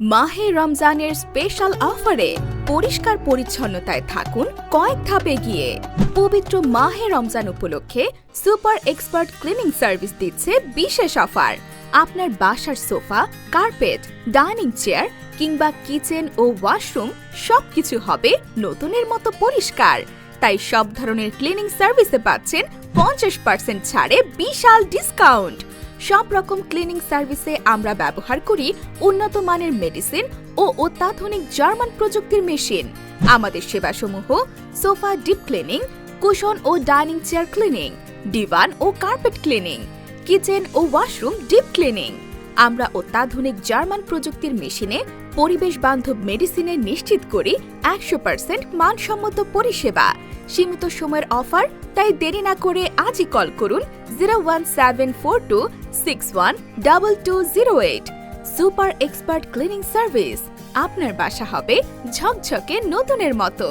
মাহে রমজানের স্পেশাল অফারে পরিষ্কার পরিচ্ছন্নতায় থাকুন কয়েক ধাপে গিয়ে পবিত্র মাহে রমজান উপলক্ষে সুপার এক্সপার্ট ক্লিনিং সার্ভিস দিচ্ছে বিশেষ অফার। আপনার বাসার সোফা, কার্পেট, ডাইনিং চেয়ার কিংবা কিচেন ও ওয়াশরুম সবকিছু হবে নতুনের মতো পরিষ্কার। তাই সব ধরনের ক্লিনিং সার্ভিসে পাচ্ছেন পঞ্চাশ পার্সেন্ট ছাড়ে বিশাল ডিসকাউন্ট সব রকম ক্লিনিং সার্ভিসে আমরা ব্যবহার করি উন্নত মানের মেডিসিন ও অত্যাধুনিক জার্মান প্রযুক্তির মেশিন আমাদের সেবাসমূহ সোফা ডিপ ক্লিনিং কুশন ও ডাইনিং চেয়ার ক্লিনিং ডিভান ও কার্পেট ক্লিনিং কিচেন ও ওয়াশরুম ডিপ ক্লিনিং আমরা অত্যাধুনিক জার্মান প্রযুক্তির মেশিনে পরিবেশ বান্ধব মেডিসিনে নিশ্চিত করি একশো পার্সেন্ট মানসম্মত পরিষেবা। সীমিত সময়ের অফার তাই দেরি না করে আজই কল করুন zero one seven four two six one double two zero eight. Super expert cleaning service, আপনার বাসা হবে ঝকঝকে নতুনের মতো।